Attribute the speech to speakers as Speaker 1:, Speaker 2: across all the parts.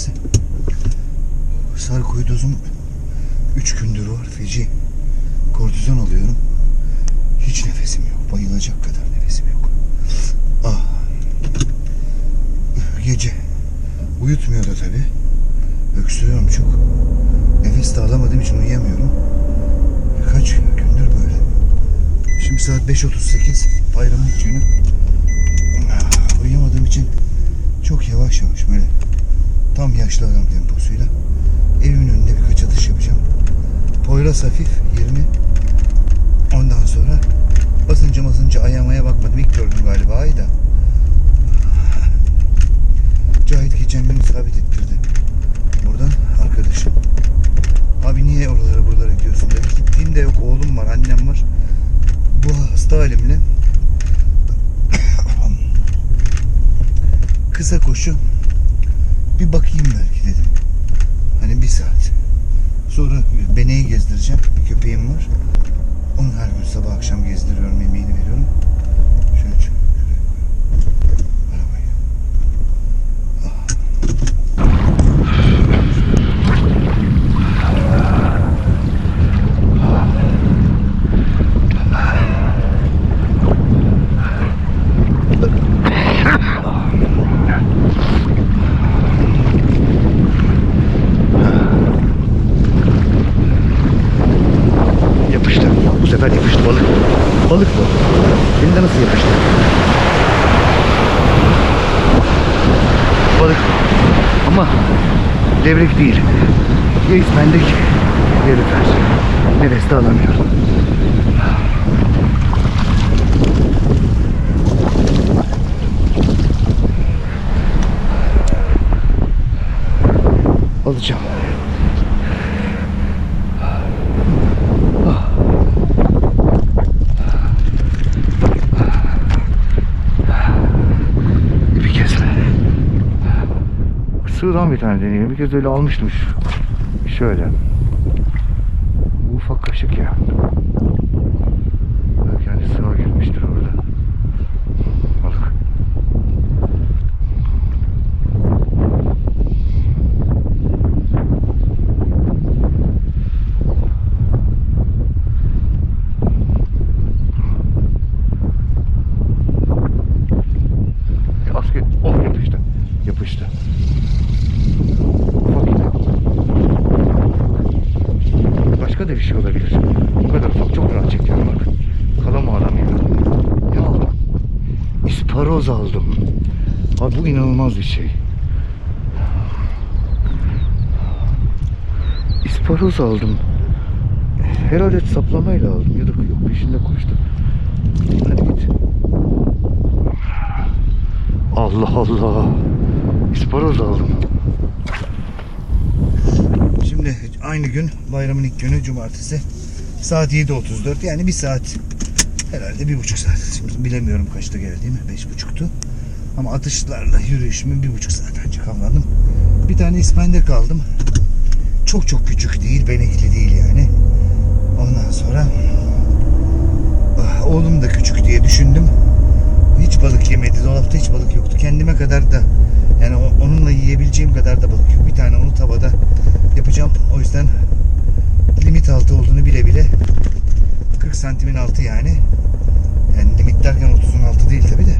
Speaker 1: cumartesi. Sarkoidozum 3 gündür var feci. Kortizon alıyorum. Hiç nefesim yok. Bayılacak kadar nefesim yok. Ah. Gece. Uyutmuyor da tabii. Öksürüyorum çok. Nefes de alamadığım için uyuyamıyorum. Kaç gündür böyle. Şimdi saat 5.38. Bayramın ilk günü. Ah, Uyuyamadığım için çok yavaş yavaş böyle tam yaşlı adam temposuyla evimin önünde birkaç atış yapacağım. Poyraz hafif 20. Ondan sonra basınca basınca ayağımaya bakmadım. İlk gördüm galiba ayı da. Cahit geçen gün sabit ettirdi. Buradan arkadaşım. Abi niye oralara buralara gidiyorsun dedi. Gittiğimde yok oğlum var annem var. Bu hasta halimle kısa koşu bir bakayım belki dedim. Hani bir saat. Sonra beneyi gezdireceğim. Bir köpeğim var. Onu her gün sabah akşam gezdiriyorum, yemeğini veriyorum. Şöyle çık. Şuraya koy. Arabayı. Yapıştı. Bu sefer yapıştı balık. Balık bu. De nasıl yapıştı? Balık. Ama levrek değil. Ya ispendik ya lüfer. Nefes de alamıyorum. Alacağım. Bir kez. Sığdan bir tane deneyelim. Bir kez öyle almıştım. Şöyle. Ufak kaşık ya. Bir şey olabilir. Bu kadar ufak çok rahat çekiyorum bak. Kalama ya. Ne aldım? İsparoz aldım. Abi bu inanılmaz bir şey. İsparoz aldım. Herhalde saplamayla aldım ya da yok peşinde koştum. Hadi git. Allah Allah. İsparoz aldım. Şimdi aynı gün bayramın ilk günü cumartesi. Saat 7.34 yani bir saat herhalde bir buçuk saat. Şimdi bilemiyorum kaçta geldiğimi beş buçuktu. Ama atışlarla yürüyüşümü bir buçuk saat ancak avladım bir tane ispendek aldım çok çok küçük değil benekli değil yani. Ondan sonra ah, oğlum da küçük diye düşündüm. Hiç balık yemedi. Dolapta hiç balık yoktu. Kendime kadar da yani onunla yiyebileceğim kadar da balık yok. Bir tane onu tavada yapacağım. O yüzden limit altı olduğunu bile bile 40 santimin altı yani. Yani limit derken 30'un altı değil tabi de.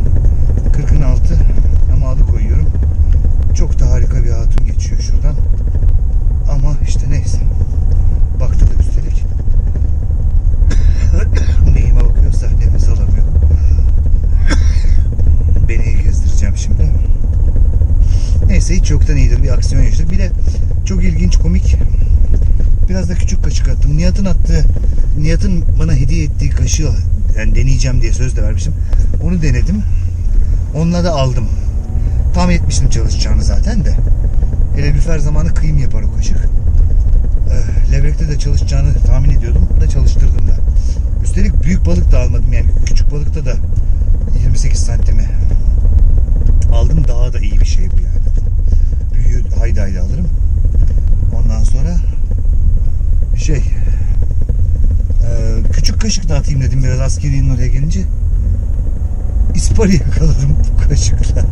Speaker 1: 40'ın altı ama alıkoyuyorum. Çok da harika bir hatun geçiyor şuradan. Ama işte neyse. Baktı da üstelik. Neyime bakıyorsa nefes alamıyor. Beni gezdireceğim şimdi. Neyse hiç yoktan iyidir bir aksiyon yaşadık. Bir de komik biraz da küçük kaşık attım. Nihat'ın attığı Nihat'ın bana hediye ettiği kaşığı yani deneyeceğim diye söz de vermiştim. Onu denedim. Onunla da aldım. Tam etmiştim çalışacağını zaten de. Hele lüfer zamanı kıyım yapar o kaşık. Ee, levrekte de çalışacağını tahmin ediyordum da çalıştırdım da. Üstelik büyük balık da almadım yani küçük balıkta da 28 santimi aldım daha da iyi bir şey bu yani. Büyüğü haydi haydi alırım. Ondan sonra şey e, küçük kaşık da atayım dedim biraz askeriyenin oraya gelince. İspari yakaladım bu kaşıkla.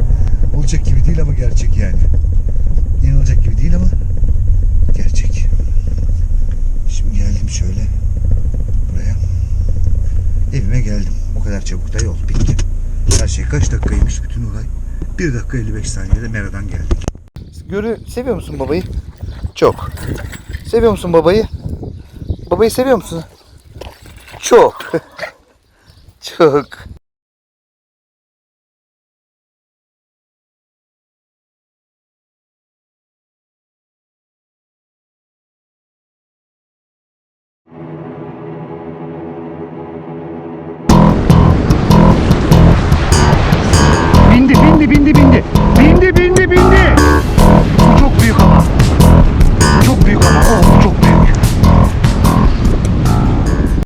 Speaker 1: Olacak gibi değil ama gerçek yani. İnanılacak gibi değil ama gerçek. Şimdi geldim şöyle buraya. Evime geldim. O kadar çabuk da yol bitti. Her şey kaç dakikaymış bütün olay? 1 dakika 55 saniyede Mera'dan geldik. Görü seviyor musun babayı? Çok. Seviyor musun babayı? Babayı seviyor musun? Çok. Çok.